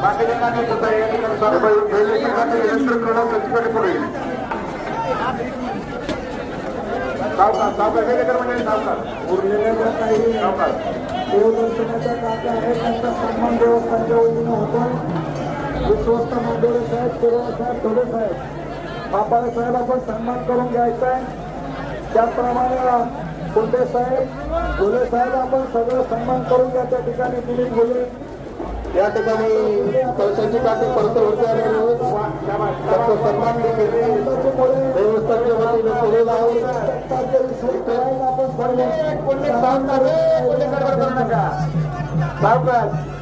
बाकीच्या कामी सुद्धा सावकार सावकार हे लेकर म्हणजे सावकार उरलेल्या ज्या काही सावकार देवदर्शनाच्या काका आहेत त्यांचा सन्मान देवस्थानच्या वतीनं होतो विश्वस्त मंडळे साहेब शिरोळ साहेब साहेब साहेब आपण सन्मान करून घ्यायचा आहे त्याचप्रमाणे कोंडे साहेब धोले साहेब आपण सगळं सन्मान करून घ्या त्या ठिकाणी दिलीप भोले या ठिकाणी पैशाची काटे परत होते आलेले आहेत. त्यांचा कोल्हे कोल्हे काम करे कोल्हे गडबड करू नका